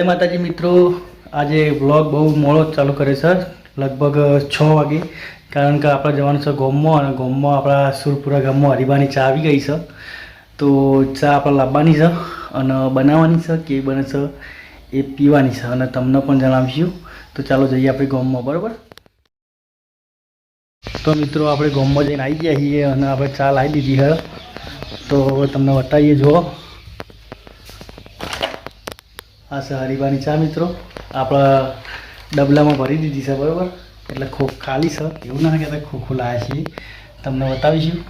જય માતાજી મિત્રો. આજે વ્લોગ બહુ મોડો ચાલુ કરે છે. લગભગ છ વાગે. કારણ કે આપણે જવાનું છે ગોમમાં અને ગોમમાં આપણા સુરપુરા ગામમાં હરીબાની ચા આવી ગઈ છે. તો ચા આપણે લાવવાની છે અને બનાવવાની છે કેવી બને છે એ પીવાની છે અને તમને પણ જણાવીશું. તો ચાલો જઈએ આપણે ગોમમાં, બરાબર? તો મિત્રો, આપણે ગોમમાં જઈને આવી ગયા છીએ અને આપણે ચા લાવી દીધી છે. તો તમને બતાવીએ, જુઓ. આ છે હરીબાની ચા, મિત્રો. આપણા ડબલામાં ભરી દીધી છે, બરાબર? એટલે ખોખ ખાલી છે. એવું ના કહેતા ખોખું લાયા છીએ તમને બતાવીશું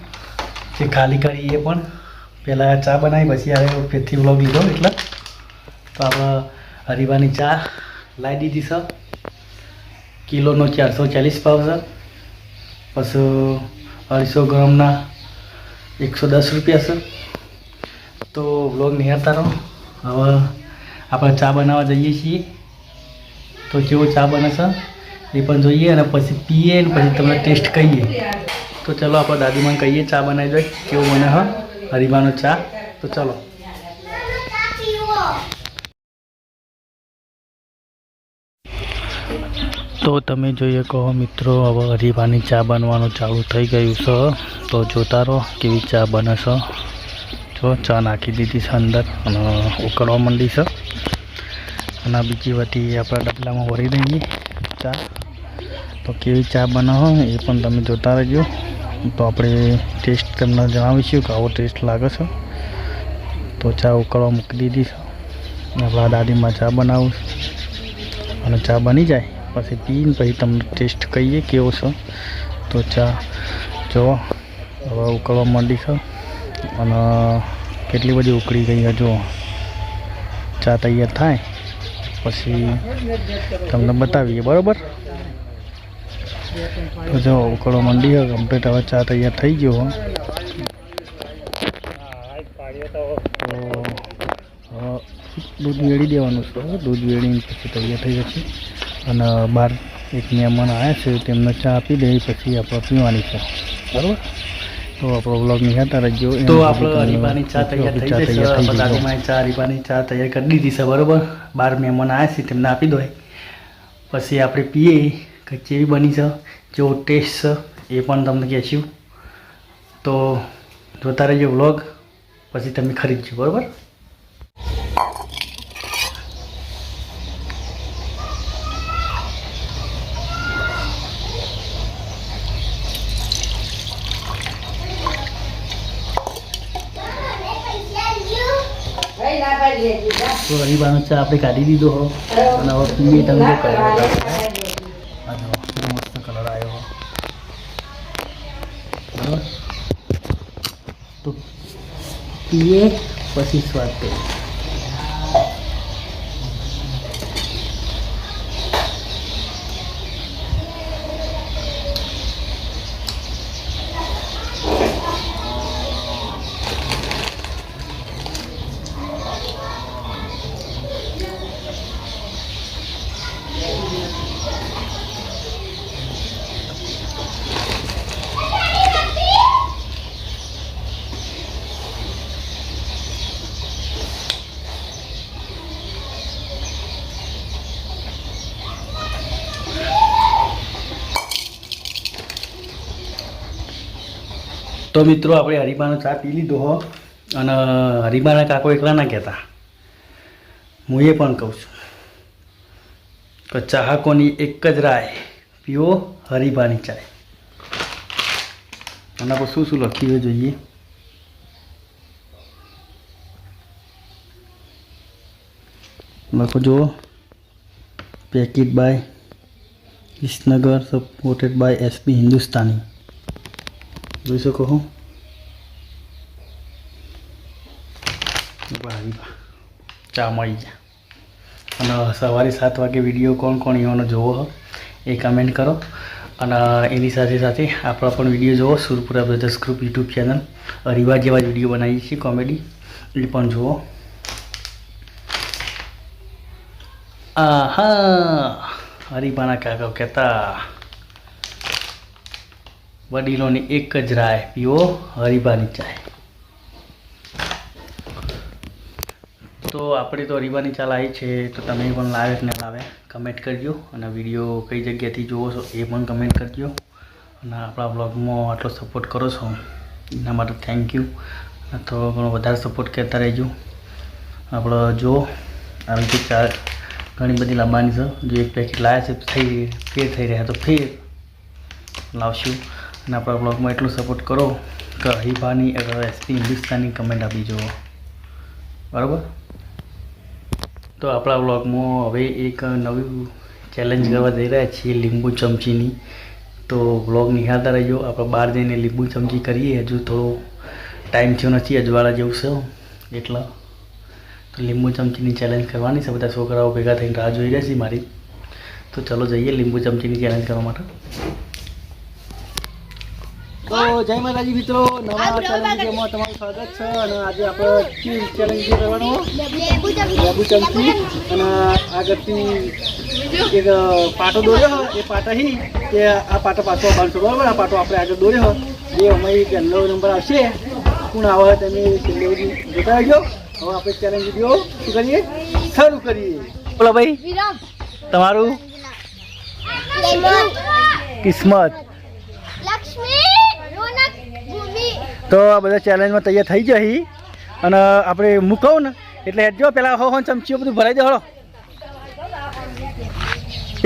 જે ખાલી કરી એ પણ. પહેલાં ચા બનાવી, પછી હવે ફેરથી વ્લોગ લીધો, એટલે. તો આપણે હરીબાની ચા લાવી દીધી છે. કિલોનો ચારસો ચાલીસ ભાવ છે. પછી અઢીસો ગ્રામના એકસો દસ રૂપિયા છે. તો વ્લોગ નિહાળતા રહો. હવે આપણે ચા બનાવવા જઈએ છીએ. તો કેવો ચા બને છે? એ પણ જોઈએ અને પછી પીએ અને પછી તમને ટેસ્ટ કહીએ. તો ચલો, આપણે દાદીમાને કહીએ ચા બનાવી જોઈએ કેવો બને, હા? હરીબાનો ચા. તો ચલો. તો તમે જોઈએ કહો મિત્રો, હવે હરીબાની ચા બનવાનું ચાલુ થઈ ગયું છે. તો જોતા રહો કેવી ચા બને છે. જો, ચા નાખી દીધી છે અંદર અને ઉકળવા માંડી છે. અને બીજી વાટી આપણા ડબલામાં ભરી દઈએ ચા. તો કેવી ચા બનાવો એ પણ તમે જોતા રહેજો. તો આપણે ટેસ્ટ તમને જણાવીશું કે આવો ટેસ્ટ લાગે છે. તો ચા ઉકળવા મૂકી દીધી છે. આપણા દાદીમાં ચા બનાવું અને ચા બની જાય. પછી પીને પછી તમને ટેસ્ટ કહીએ કેવો છે. તો ચા જો હવે ઉકળવા માંડી છે. અને કેટલી બધી ઉકળી ગઈ છે જો ચા તૈયાર થાય. પછી તમને બતાવીએ બરાબર? તો જો, ઉકળો મંડી હોય કમ્પ્લીટ હવે ચા તૈયાર થઈ ગયો, હો. દૂધ વેળી દેવાનું છે દૂધ વેળીને પછી તૈયાર થઈ જશે. અને બહાર એક મહેમાન આવ્યા છે, તેમને ચા આપી દે, પછી આપણે પીવાની છે. બરાબર? તો આપણો બ્લોગ નિહાળતા રહેજો તો આપણો હરીબાની ચા તૈયાર થઈ જશે. દાદીમાએ ચા હરીબાની ચા તૈયાર કરી દીધી છે બરાબર? બાર મહેમાન આવ્યા છે તેમને આપી દો. પછી આપણે પીએ કે કેવી બની છે જેવો ટેસ્ટ છે એ પણ તમને કહેશું. તો જોતા રહેજો વ્લોગ પછી તમે ખરીદજો બરાબર? તો હરીબાનો ચા આપણે કાઢી દીધો હો. અને હવે પીએ તમે કલર મસ્ત કલર આવ્યો બરાબર? તો પીએ પછી સ્વાદ કરીએ તો મિત્રો, આપણે હરીબાનો ચા પી લીધો હો. અને હરીબાના કાકો એકલા ના કહેતા. હું એ પણ કહું છું કે ચાહકોની એક જ રાય. પીઓ હરીબાની ચાય. આના પર શું શું લખ્યું જોઈએ? લખો જુઓ packet by Visnagar supported by SP Hindustani જોઈ શકો છો વાહ વાહ ચા મળી જા અને સવારે સાત વાગે વીડિયો કોણ કોણ એવાનો જોવો હો એ કમેન્ટ કરો અને એની સાથે સાથે આપણા પણ વીડિયો જોવો Surpura brothers group YouTube channel હરિવા જેવા વીડિયો બનાવીએ છીએ કોમેડી એ પણ જુઓ આહા હરિભાના કાકા કહેતા વડીલોની એક જ રાય પીવો હરીબાની ચાય. તો આપણે તો રીવાની ચાલ આવી છે, તો તમે પણ લાવે કે ના લાવે. કમેન્ટ કરજો અને વીડિયો કઈ જગ્યાથી જુઓ છો એ પણ કમેન્ટ કરજો. અને આપણા બ્લોગમાં આટલો સપોર્ટ કરો છો, એના માટે થેન્ક યુ થોડો ઘણો વધારે સપોર્ટ કરતા રહેજો. આપણો જો, આવી રીતે ચાર ઘણી બધી લાવવાની છે. જો એક પેકેટ લાવ્યા છે થઈ, ફેર થઈ રહ્યા તો ફેર લાવશું. અને આપણા બ્લોગમાં એટલું સપોર્ટ કરો કે હરીફાની એસપી હિન્દુસ્તાની કમેન્ટ આપી જુઓ. બરાબર? તો આપણા બ્લોગમાં હવે એક નવી ચેલેન્જ કરવા જઈ રહ્યા છીએ લીંબુ ચમચીની. તો બ્લોગ નિહાળતા રહેજો. આપણે બહાર જઈને લીંબુ ચમચી કરીએ. હજુ થોડો ટાઈમ થયો નથી. અજવાળા જેવું છે. એટલા. તો લીંબુ ચમચીની ચેલેન્જ કરવાની છે. બધા છોકરાઓ ભેગા થઈને રાહ જોઈ રહ્યા છે મારી. તો ચલો જઈએ લીંબુ ચમચીની ચેલેન્જ કરવા માટે. તો જય માતાજી મિત્રો નવા ચેલેન્જમાં તમારું સ્વાગત છે અને આજે આપણે કેવી ચેલેન્જ કરવાનો લેબુ ચમચી અને આગળથી એક પાટો દોર્યો એ પાટા હી કે આ પાટો પાછો બાંધશો બરાબર? આ પાટો આપણે આગળ દોર્યો એ અમારી પહેલો નંબર આવશે. કોણ આવે તમે છેલ્લે જોતા રહેજો. હવે આપણે ચેલેન્જ વીડિયો શું કરીએ? શરૂ કરીએ. બોલો ભાઈ. તમારું? કિસ્મત. તો આ બધા ચેલેન્જમાં તૈયાર થઈ જઈ અને આપણે મૂકવું ને, એટલે હેડજો પેલા હો હોન ચમચીઓ બધું ભરાઈ દે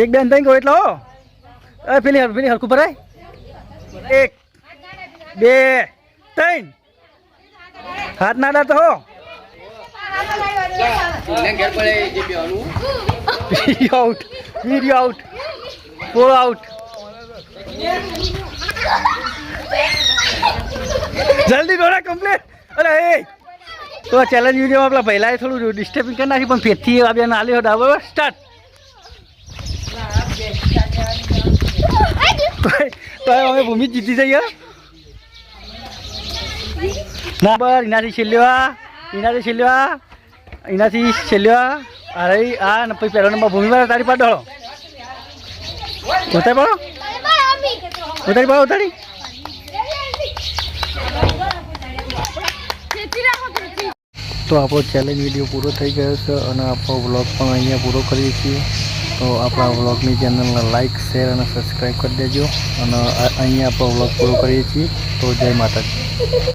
એક બેન થઈ ગયો એટલે હો. એ, પેલી પેલી હરખું ભરાય. એક, બે ત્રણ હાથ ના ડાતો હો. Video out video out four out જલ્દી દોડા કમ્પ્લીટ અરે, એ. તો ચેલેન્જ વીડિયો પેલા પહેલાં થોડું ડિસ્ટર્બિંગ કરી નાખી, પણ ફેરથી આ બેન આલ્યો બરાબર સ્ટાર્ટ તો અમે ભૂમિ જીતી જઈએ. ના બર એનાથી છેલ્લેવા એનાથી છેલ્લેવા એનાથી છેલ્લેવા અરે, આ પછી પહેલો નંબર ભૂમિ વાળા તારી પાડો. ઉતારી પાડો. ઉતારી પાડો, ઉતારી. તો આપણો ચેલેન્જ વીડિયો પૂરો થઈ ગયો છે અને આપણો વ્લોગ પણ અહીંયા પૂરો કરીએ છીએ. તો આપણા વ્લોગની ચેનલને લાઇક શેર અને સબસ્ક્રાઈબ કરી દેજો. અને અહીંયા આપણો વ્લોગ પૂરો કરીએ છીએ. તો જય માતાજી.